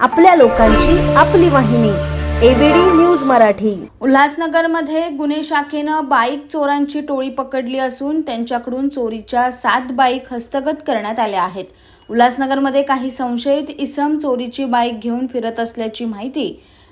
आपल्या लोकांची आपली वाहिनी एबीडी न्यूज मराठी. उल्हासनगरमध्ये गुन्हे शाखेनं बाईक चोरांची टोळी पकडली असून त्यांच्याकडून चोरीच्या सात बाईक हस्तगत करण्यात आल्या आहेत. उल्हासनगरमध्ये काही संशयित इसम चोरीची बाईक घेऊन फिरत असल्याची माहिती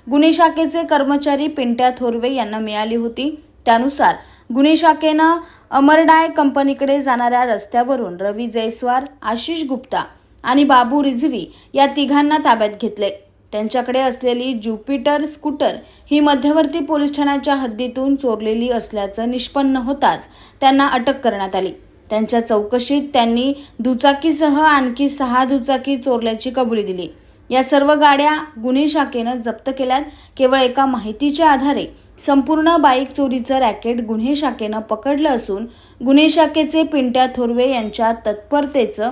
गुन्हे शाखेचे कर्मचारी पिंट्या थोरवे यांना मिळाली होती. त्यानुसार गुन्हे शाखेनं अमरडाय कंपनीकडे जाणाऱ्या रस्त्यावरून रवी जयस्वार आशिष गुप्ता आणि बाबू रिझवी या तिघांना ताब्यात घेतले. त्यांच्याकडे असलेली ज्युपिटर स्कूटर ही मध्यवर्ती पोलीस ठाण्याच्या हद्दीतून चोरलेली असल्याचं निष्पन्न होताच त्यांना अटक करण्यात आली. त्यांच्या चौकशीत त्यांनी दुचाकीसह आणखी सहा दुचाकी चोरल्याची कबुली दिली. या सर्व गाड्या गुन्हे शाखेनं जप्त केल्यात. केवळ एका माहितीच्या आधारे संपूर्ण बाईक चोरीचं रॅकेट गुन्हे शाखेनं पकडलं असून गुन्हे शाखेचे पिंट्या थोरवे यांच्या तत्परतेचं